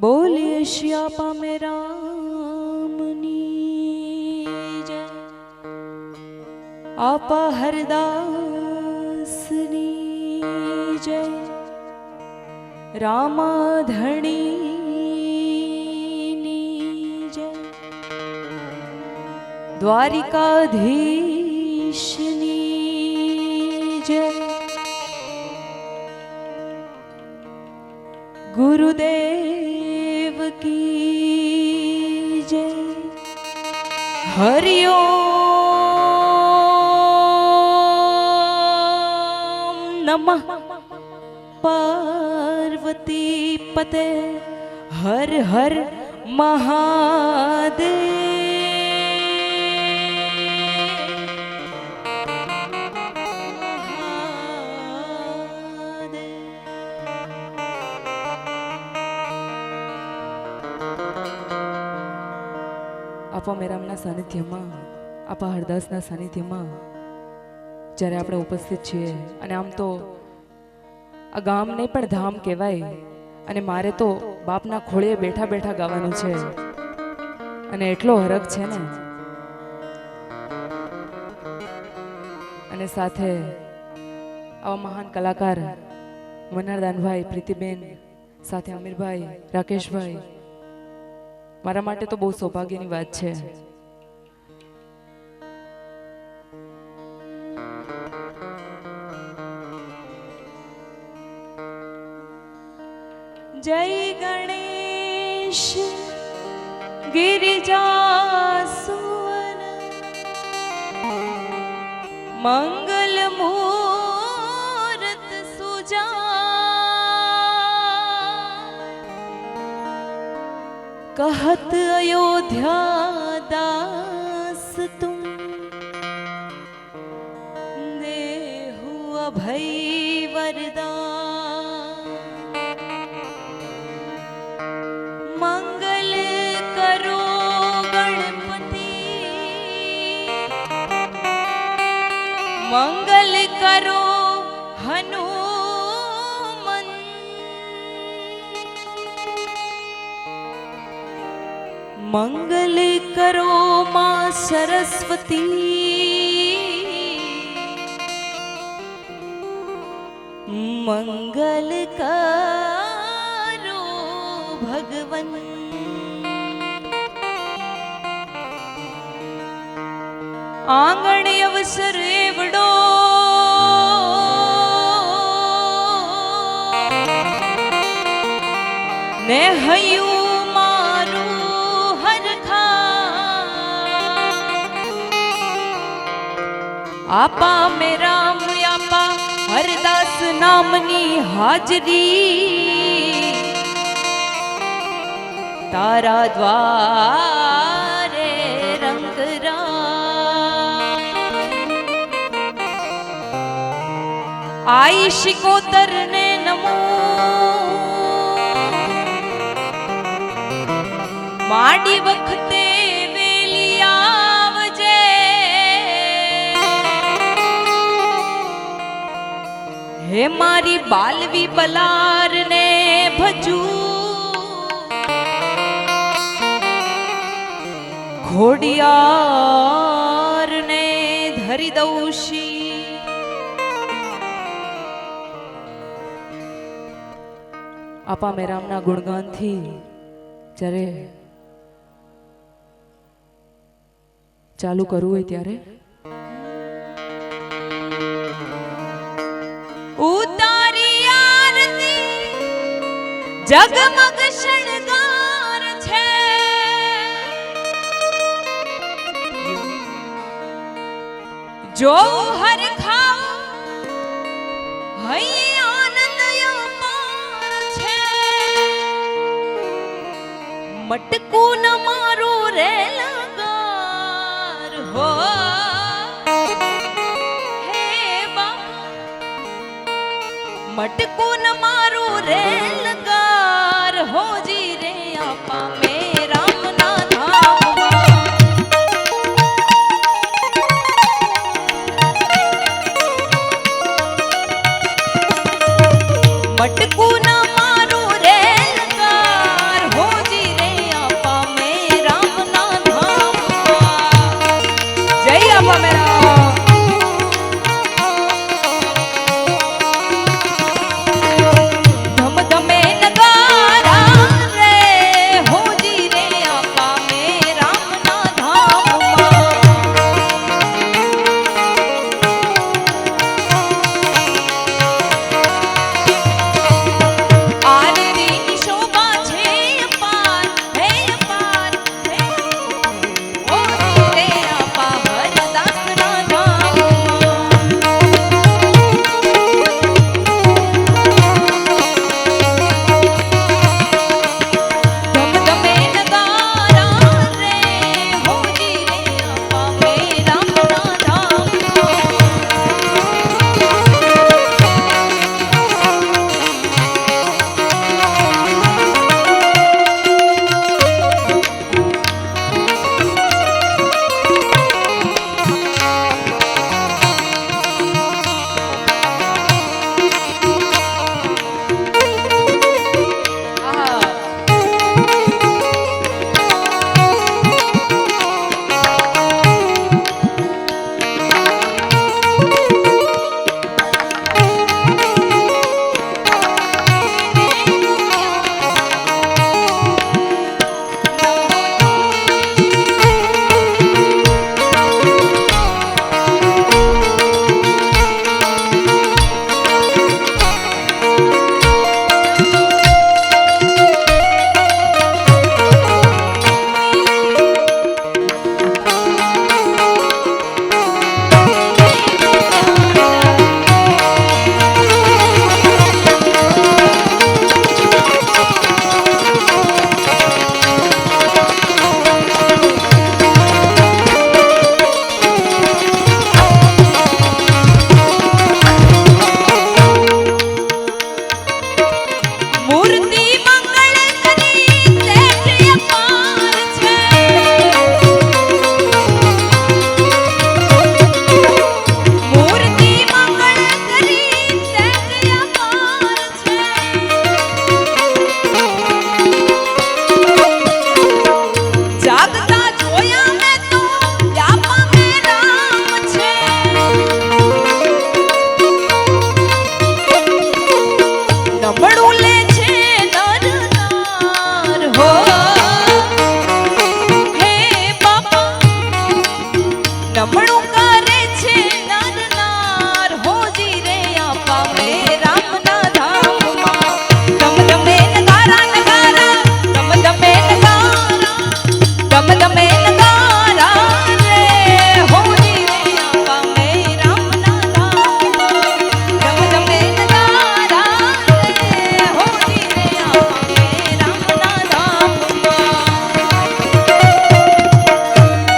બોલીએ શ્યાપા મે રામની જય. આપા હરદાસની જય. રામાધણીની જય. દ્વારિકાધીશની જય. ગુરુદેવ હરિઓમ નમઃ. પાર્વતી પતે હર હર મહાદેવ. આપા મેરામના સાનિધ્યમાં, આપા હરદાસના સાનિધ્યમાં જ્યારે આપણે ઉપસ્થિત છીએ. અને આમ તો આ ગામને પણ ધામ કહેવાય અને મારે તો બાપના ખોળીએ બેઠા બેઠા ગાવાનું છે. અને એટલો હરખ છે ને. અને સાથે આવા મહાન કલાકાર મનરદાનભાઈ પ્રીતિબેન, સાથે અમીરભાઈ, રાકેશભાઈ મારા માટે તો બહુ સૌભાગ્યની વાત છે. જય ગણેશ ગિરિજાસુવન મંગલ મૂર્ત कहत अयोध्या दास तुम। देहु अभय वरदान। मंगल करो गणपति। मंगल करो हनुमन મંગલ કરો માં સરસ્વતી મંગલ કરો ભગવન આંગણ અવસર એવડો ને હયું ਆਪਾ ਮੇ ਰਾਮ, ਆਪਾ ਹਰਦਾਸ ਨਾਮਨੀ ਹਾਜ਼ਰੀ। ਤਾਰਾ ਦਵਾਰੇ ਰੰਗ ਰਾਮ। ਆਈ ਸ਼ਿਕੋਤਰ ਨੇ ਨਮੋ। ਮਾੜੀ ਵਖਤੇ હે મારી બાલવી બલારને ભજું. ઘોડિયારને ધરી દઉશી આપા મેરામના ગુણગાનથી જ્યારે ચાલુ કરવું હોય ત્યારે જગમગ શણગાર છે જો હર ખાવ હૈ આનંદ અપાર છે મટકું ન મટકુન મારું રેલગાર હોજી રે આપા મે રામના ધામમાં.